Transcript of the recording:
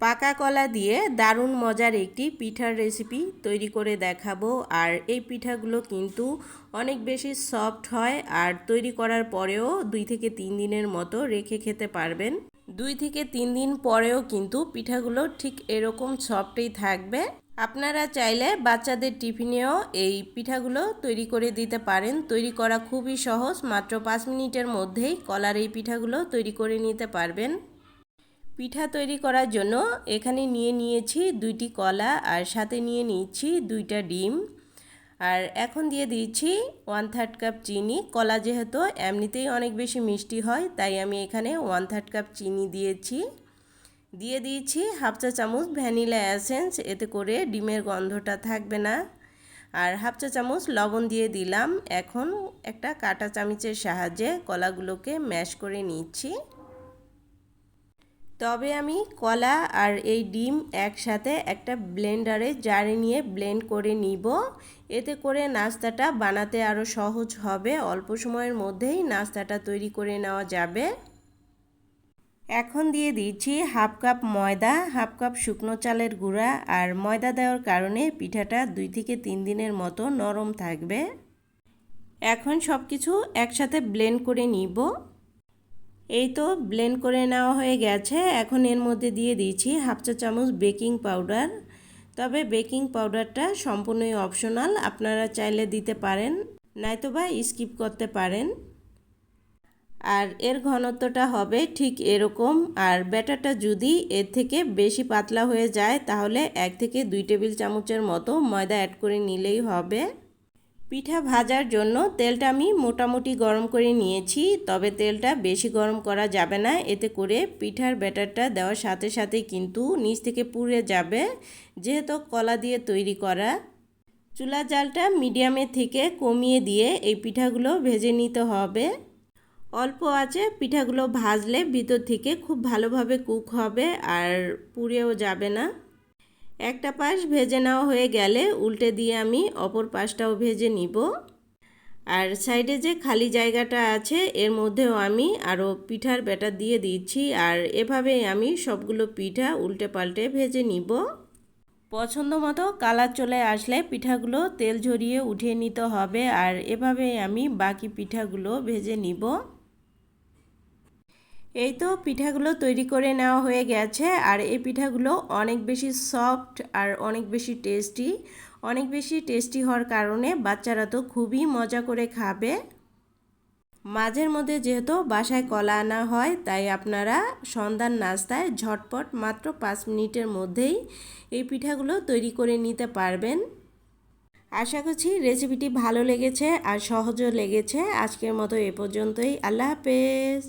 পাকা কলা দিয়ে দারুণ মজার একটি পিঠার রেসিপি তৈরি করে দেখাবো। আর এই পিঠাগুলো কিন্তু অনেক বেশি সফট হয় আর তৈরি করার পরেও দুই থেকে তিন দিনের মতো রেখে খেতে পারবেন। দুই থেকে তিন দিন পরেও কিন্তু পিঠাগুলো ঠিক এরকম সফটই থাকবে। আপনারা চাইলে বাচ্চাদের টিফিনেও এই পিঠাগুলো তৈরি করে দিতে পারেন। তৈরি করা খুবই সহজ, মাত্র পাঁচ মিনিটের মধ্যেই কলার এই পিঠাগুলো তৈরি করে নিতে পারবেন। পিঠা তৈরি করার জন্য এখানে নিয়ে নিয়েছি দুইটি কলা আর সাথে নিয়ে নিচ্ছি দুইটা ডিম। আর এখন দিয়ে দিয়েছি ওয়ান থার্ড কাপ চিনি। কলা যেহেতু এমনিতেই অনেক বেশি মিষ্টি হয়, তাই আমি এখানে ওয়ান থার্ড কাপ চিনি দিয়েছি। দিয়ে দিয়েছি হাফ চা চামচ ভ্যানিলা অ্যাসেন্স এতে করে ডিমের গন্ধটা থাকবে না। আর হাফ চা চামচ লবণ দিয়ে দিলাম। এখন একটা কাটা চামচের সাহায্যে কলাগুলোকে ম্যাশ করে নিচ্ছি। তবে আমি কলা আর এই ডিম একসাথে একটা ব্লেন্ডারে জারে নিয়ে ব্লেন্ড করে নিব। এতে করে নাস্তাটা বানাতে আরও সহজ হবে। অল্প সময়ের মধ্যেই নাস্তাটা তৈরি করে নেওয়া যাবে। এখন দিয়ে দিচ্ছি হাফ কাপ ময়দা, হাফ কাপ শুকনো চালের গুঁড়া আর ময়দা দেওয়ার কারণে পিঠাটা দুই থেকে তিন দিনের মতো নরম থাকবে। এখন সব কিছু একসাথে ব্লেন্ড করে নিব। এই তো ব্লেন্ড করে নেওয়া হয়ে গেছে। এখন এর মধ্যে দিয়ে দিয়েছি হাফ চা চামচ বেকিং পাউডার। তবে বেকিং পাউডারটা সম্পূর্ণই অপশনাল, আপনারা চাইলে দিতে পারেন নয়তো বা স্কিপ করতে পারেন। আর এর ঘনত্বটা হবে ঠিক এরকম। আর ব্যাটারটা যদি এর থেকে বেশি পাতলা হয়ে যায়, তাহলে এক থেকে দুই টেবিল চামচের মতো ময়দা অ্যাড করে নিলেই হবে। পিঠা ভাজার জন্য তেলটা আমি মোটামুটি গরম করে নিয়েছি, তবে তেলটা বেশি গরম করা যাবে না। এতে করে পিঠার ব্যাটারটা দেওয়ার সাথে সাথে কিন্তু নিচ থেকে পুড়ে যাবে, যেহেতু কলা দিয়ে তৈরি করা। চুলা জালটা মিডিয়ামে থেকে কমিয়ে দিয়ে এই পিঠাগুলো ভেজে নিতে হবে। অল্প আছে, পিঠাগুলো ভাজলে ভিতর থেকে খুব ভালোভাবে কুক হবে আর পুড়েও যাবে না। একটা পাশ ভেজে নেওয়া হয়ে গেলে উল্টে দিয়ে আমি অপর পাশটাও ভেজে নিব। আর সাইডে যে খালি জায়গাটা আছে, এর মধ্যেও আমি আরও পিঠার ব্যাটার দিয়ে দিচ্ছি আর এভাবে আমি সবগুলো পিঠা উল্টে পাল্টে ভেজে নিব। পছন্দ মতো কালার চলে আসলে পিঠাগুলো তেল ঝরিয়ে উঠিয়ে নিতে হবে আর এভাবে আমি বাকি পিঠাগুলো ভেজে নিব। এই তো পিঠাগুলো তৈরি করে নেওয়া হয়ে গেছে, আর এই পিঠাগুলো অনেক বেশি সফট আর অনেক বেশি টেস্টি অনেক বেশি টেস্টি হওয়ার কারণে বাচ্চারা তো খুবই মজা করে খাবে। মাঝের মধ্যে যেহেতু বাসায় কলা আনা হয়, তাই আপনারা সন্ধ্যার নাস্তায় ঝটপট মাত্র পাঁচ মিনিটের মধ্যেই এই পিঠাগুলো তৈরি করে নিতে পারবেন। আশা করছি রেসিপিটি ভালো লেগেছে আর সহজও লেগেছে। আজকের মতো এ পর্যন্তই। আল্লাহ হাফেজ।